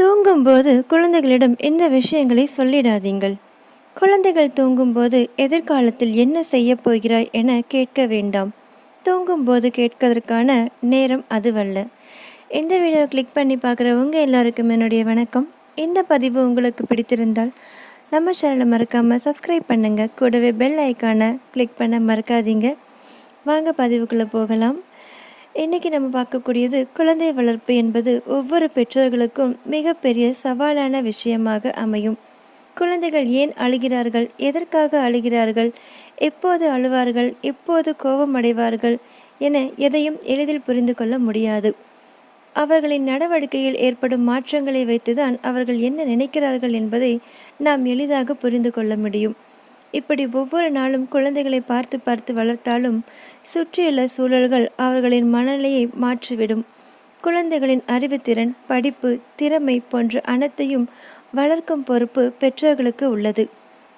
தூங்கும்போது குழந்தைகளிடம் இந்த விஷயங்களை சொல்லிடாதீங்கள். குழந்தைகள் தூங்கும்போது எதிர்காலத்தில் என்ன செய்ய போகிறாய் என கேட்க வேண்டாம். தூங்கும்போது கேட்கதற்கான நேரம் அதுவல்ல. இந்த வீடியோ கிளிக் பண்ணி பார்க்குறவங்க எல்லாருக்கும் என்னுடைய வணக்கம். இந்த பதிவு உங்களுக்கு பிடித்திருந்தால் நம்ம சேனலை மறக்காமல் சப்ஸ்கிரைப் பண்ணுங்கள் கூடவே பெல் ஐக்கானை கிளிக் பண்ண மறக்காதீங்க. வாங்க பதிவுக்குள்ளே போகலாம். இன்றைக்கி நம்ம பார்க்கக்கூடியது குழந்தை வளர்ப்பு என்பது ஒவ்வொரு பெற்றோர்களுக்கும் மிகப்பெரிய சவாலான விஷயமாக அமையும். குழந்தைகள் ஏன் அழுகிறார்கள்? எதற்காக அழுகிறார்கள்? எப்போது அழுவார்கள்? எப்போது கோபம் அடைவார்கள்? என எதையும் எளிதில் புரிந்து கொள்ள முடியாது. அவர்களின் நடவடிக்கையில் ஏற்படும் மாற்றங்களை வைத்துதான் அவர்கள் என்ன நினைக்கிறார்கள் என்பதை நாம் எளிதாக புரிந்து கொள்ள முடியும். இப்படி ஒவ்வொரு நாளும் குழந்தைகளை பார்த்து பார்த்து வளர்த்தாலும் சுற்றியுள்ள சூழல்கள் அவர்களின் மனநிலையை மாற்றிவிடும். குழந்தைகளின் அறிவுத்திறன் படிப்பு திறமை போன்ற அனைத்தையும் வளர்க்கும் பொறுப்பு பெற்றோர்களுக்கு உள்ளது.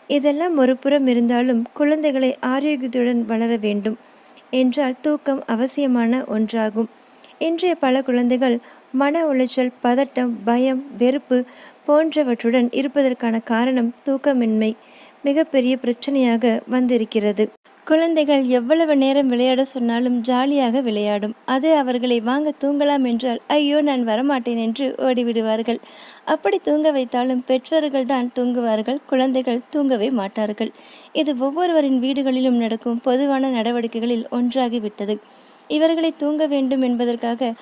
இதெல்லாம் ஒரு புறம் இருந்தாலும் குழந்தைகளை ஆரோக்கியத்துடன் வளர வேண்டும் என்றால் தூக்கம் அவசியமான ஒன்றாகும். இன்றைய பல குழந்தைகள் மன உளைச்சல் பதட்டம் பயம் வெறுப்பு போன்றவற்றுடன் இருப்பதற்கான காரணம் தூக்கமின்மை. மிகப்பெரிய பிரச்சனையாக வந்திருக்கிறது. குழந்தைகள் எவ்வளவு நேரம் விளையாட சொன்னாலும் ஜாலியாக விளையாடும். அது அவர்களை வாங்க தூங்கலாம் என்றால் ஐயோ நான் வரமாட்டேன் என்று ஓடிவிடுவார்கள். அப்படி தூங்க வைத்தாலும் பெற்றோர்கள் தான் தூங்குவார்கள் குழந்தைகள் தூங்கவே மாட்டார்கள். இது ஒவ்வொருவரின் வீடுகளிலும் நடக்கும் பொதுவான நடவடிக்கைகளில் ஒன்றாகிவிட்டது. இவர்களை தூங்க வேண்டும் என்பதற்காக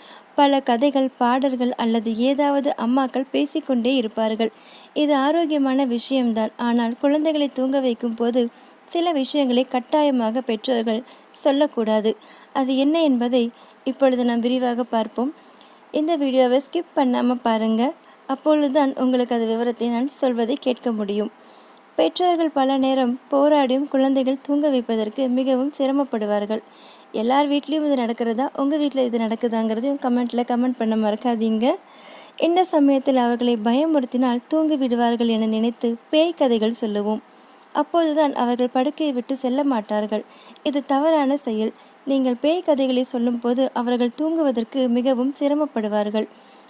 பல கதைகள் பாடல்கள் அல்லது ஏதாவது அம்மாக்கள் பேசிக்கொண்டே இருப்பார்கள். இது ஆரோக்கியமான விஷயம்தான். ஆனால் குழந்தைகளை தூங்க வைக்கும் போது சில விஷயங்களை கட்டாயமாக பெற்றோர்கள் சொல்லக்கூடாது. அது என்ன என்பதை இப்பொழுது நாம் விரிவாக பார்ப்போம். இந்த வீடியோவை ஸ்கிப் பண்ணாமல் பாருங்கள் அப்பொழுதுதான் உங்களுக்கு அது விவரத்தை நான் சொல்வதை கேட்க முடியும். பெற்றோர்கள் பல நேரம் போராடியும் குழந்தைகள் தூங்க வைப்பதற்கு மிகவும் சிரமப்படுவார்கள். எல்லார் வீட்லேயும் இது நடக்கிறதா? உங்கள் வீட்டில் இது நடக்குதாங்கிறதையும் கமெண்ட்டில் கமெண்ட் பண்ண மறக்காதீங்க. இந்த சமயத்தில் அவர்களை பயமுறுத்தினால் தூங்கி விடுவார்கள் என நினைத்து பேய் கதைகள் சொல்லுவோம். அப்போதுதான் அவர்கள் படுக்கையை விட்டு செல்ல மாட்டார்கள். இது தவறான செயல். நீங்கள் பேய் கதைகளை சொல்லும்போது அவர்கள் தூங்குவதற்கு மிகவும் சிரமப்படுவார்கள்.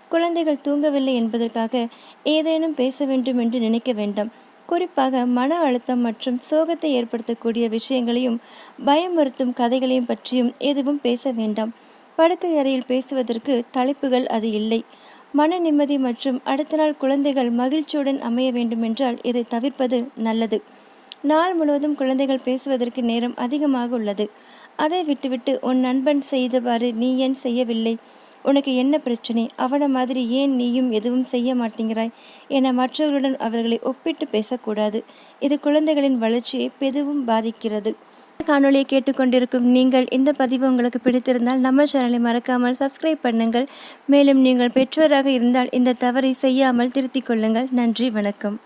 குழந்தைகள் தூங்கவில்லை என்பதற்காக ஏதேனும் பேச வேண்டும் என்று நினைக்க வேண்டாம். குறிப்பாக மன அழுத்தம் மற்றும் சோகத்தை ஏற்படுத்தக்கூடிய விஷயங்களையும் பயமுறுத்தும் கதைகளையும் பற்றியும் எதுவும் பேச வேண்டாம். படுக்கை அறையில் பேசுவதற்கு தலைப்புகள் அது இல்லை. மன நிம்மதி மற்றும் அடுத்த நாள் குழந்தைகள் மகிழ்ச்சியுடன் அமைய வேண்டுமென்றால் இதை தவிர்ப்பது நல்லது. நாள் முழுவதும் குழந்தைகள் பேசுவதற்கு நேரம் அதிகமாக உள்ளது. அதை விட்டுவிட்டு உன் நண்பன் செய்தவாறு நீ ஏன் செய்யவில்லை? உனக்கு என்ன பிரச்சனை? அவனை மாதிரி ஏன் நீயும் எதுவும் செய்ய மாட்டேங்கிறாய்? என மற்றவர்களுடன் அவர்களை ஒப்பிட்டு பேசக்கூடாது. இது குழந்தைகளின் வளர்ச்சியை பெதுவும் பாதிக்கிறது. காணொலியை கேட்டுக்கொண்டிருக்கும் நீங்கள் இந்த பதிவு உங்களுக்கு பிடித்திருந்தால் நம்ம சேனலை மறக்காமல் சப்ஸ்கிரைப் பண்ணுங்கள். மேலும் நீங்கள் பெற்றோராக இருந்தால் இந்த தவறை செய்யாமல் திருத்திக் கொள்ளுங்கள். நன்றி வணக்கம்.